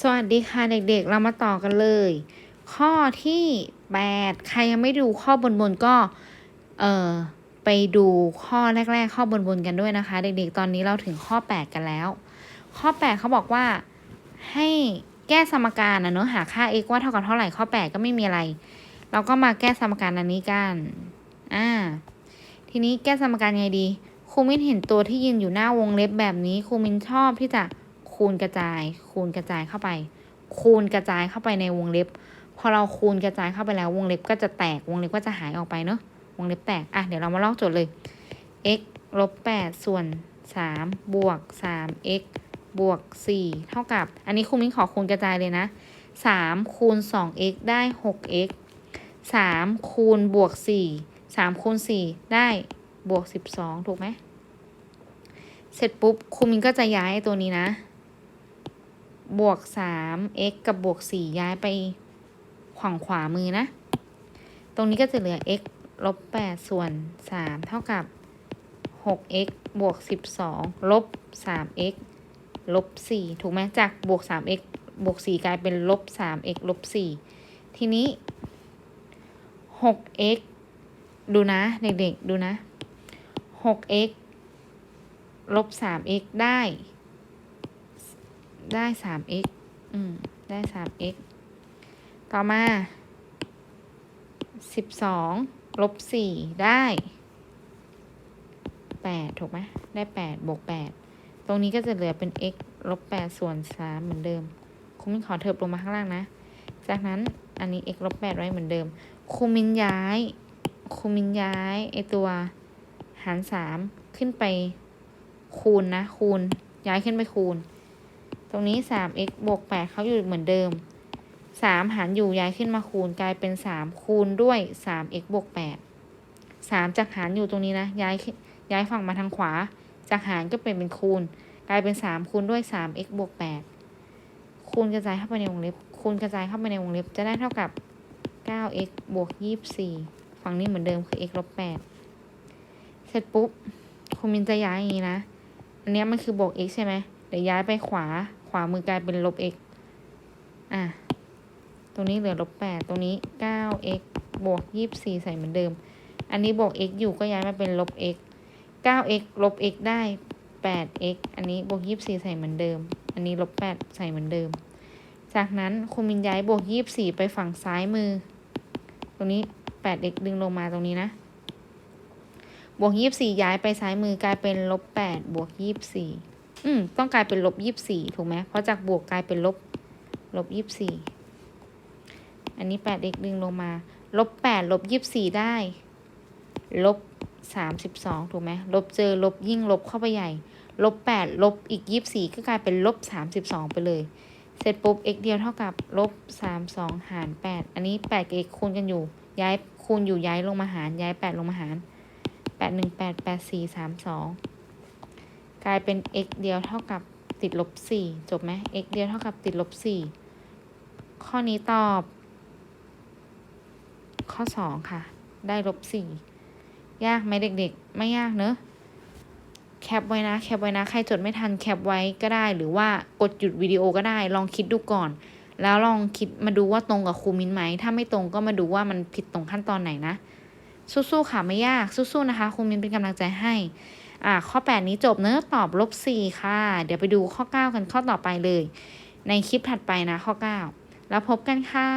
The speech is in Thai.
สวัสดีค่ะเด็กๆ เรามาต่อกันเลย ข้อที่แปดใครยังไม่ดูข้อบนบนๆก็เออไปดูข้อแรก ๆ ข้อบนบนๆกันด้วยนะคะ เด็กๆ ตอนนี้เราถึงข้อแปดกันแล้ว ข้อแปดเขาบอกว่าให้แก้สมการนะเนอะหาค่า x ว่าเท่ากับเท่าไหร่ข้อแปดก็ไม่มีอะไร เราก็มาแก้สมการอันนี้กันอ่าทีนี้แก้สมการยังไงดีครูมินเห็นตัวที่ยืนอยู่หน้าวงเล็บแบบนี้ครูมินชอบที่จะ คูณกระจาย คูณกระจายเข้าไป คูณกระจายเข้าไปในวงเล็บ พอเราคูณกระจายเข้าไปแล้ว วงเล็บก็จะแตก วงเล็บก็จะหายออกไปเนาะ วงเล็บแตก อะ เดี๋ยวเรามาลอกโจทย์เลย x ลบแปดส่วนสามบวกสาม x บวกสี่เท่ากับ อันนี้ครูมิ้นขอคูณกระจายเลยนะสามคูณสอง x ได้หก x สามคูณบวกสี่สามคูณสี่ได้บวกสิบสองถูกไหมเสร็จปุ๊บครูมินก็จะย้ายตัวนี้นะ บวกสาม x กับบวกสี่ย้ายไปขวางขวามือนะ ตรงนี้ก็จะเหลือ x ลบแปดส่วนสามเท่ากับหก x บวกสิบสองลบสาม x ลบสี่ถูกไหมจากบวกสาม x บวกสี่กลายเป็นลบสาม x ลบสี่ทีนี้หก x ดูนะ เด็กๆ ดูนะหก x ลบสาม x ได้ ได้สาม x อืม ได้สาม x ต่อมาสิบสองลบสี่ได้แปดถูกไหมได้แปดบวกแปดตรงนี้ก็จะเหลือเป็น x ลบแปดส่วนสามเหมือนเดิมครูมินขอเถิบลงมาข้างล่างนะ จากนั้นอันนี้ x ลบแปดไว้เหมือนเดิมครูมินย้ายครูมินย้ายไอตัวหารสามขึ้นไปคูณนะ คูณย้ายขึ้นไปคูณ ตรงนี้สาม x บวกแปดเขาอยู่เหมือนเดิมสามหารอยู่ย้ายขึ้นมาคูณกลายเป็นสามคูณด้วยสาม x บวกแปดสามจากหารอยู่ตรงนี้นะ ย้ายย้ายฝั่งมาทางขวา จากหารก็เป็นเป็นคูณ กลายเป็นสามคูณด้วยสาม x บวกแปดคูณกระจายเข้าไปในวงเล็บ คูณกระจายเข้าไปในวงเล็บจะได้เท่ากับเก้า x บวกยี่สิบสี่ฝั่งนี้เหมือนเดิมคือ x ลบแปดเสร็จปุ๊บคุณมินจะย้ายอย่างนี้นะ อันนี้มันคือบวก x ใช่ไหมเดี๋ยวย้ายไปขวา ขวามือกลายเป็นลบ x อะ ตรงนี้เหลือลบแปดตรงนี้เก้า x บวกยี่สิบสี่ใส่เหมือนเดิม อันนี้บวก x อยู่ก็ย้ายมาเป็นลบ x เก้า x ลบ x ได้แปด x อันนี้บวกยี่สิบสี่ใส่เหมือนเดิม อันนี้ลบแปดใส่เหมือนเดิม จากนั้นครูมินย้ายบวกยี่สิบสี่ไปฝั่งซ้ายมือ ตรงนี้แปด x ดึงลงมาตรงนี้นะบวกยี่สิบสี่ย้ายไปซ้ายมือกลายเป็นลบแปดบวกยี่สิบสี่ อืม ต้องกลายเป็นลบยี่สิบสี่ถูกไหมเพราะจากบวกกลายเป็นลบลบยี่สิบสี่อันนี้แปด x ดึงลงมา ลบแปดลบยี่สิบสี่ได้ ลบสามสิบสองถูกไหมลบเจอลบยิ่งลบเข้าไปใหญ่ ลบแปดลบอีกยี่สิบสี่ก็กลายเป็นลบสามสิบสองไปเลย เสร็จปุ๊บ x เดียวเท่ากับลบสามสองหารแปดอันนี้แปดกับ x คูณกันอยู่ ย้ายคูณอยู่ย้ายลงมาหาร ย้ายแปดลงมาหารแปดหนึ่งแปดแปดสี่สามสอง กลายเป็น x เดียวเท่ากับติดลบสี่จบไหม x เดียวเท่ากับติดลบสี่ข้อนี้ตอบ ข้อสองค่ะ ได้ลบสี่ยากไหมเด็กๆ ไม่ยากเนอะแคปไว้นะ แคปไว้นะ ใครจดไม่ทันแคปไว้ก็ได้ หรือว่ากดหยุดวิดีโอก็ได้ ลองคิดดูก่อน แล้วลองคิดมาดูว่าตรงกับครูมินไหม ถ้าไม่ตรงก็มาดูว่ามันผิดตรงขั้นตอนไหนนะ สู้ๆค่ะไม่ยาก สู้ๆนะคะ ครูมินเป็นกำลังใจให้ อ่าข้อ 8 นี้จบเนื้อะตอบลบ4ค่ะ เดี๋ยวไปดูข้อ 9 กันข้อต่อไปเลย ในคลิปถัดไปนะข้อ 9 แล้วพบกันค่ะ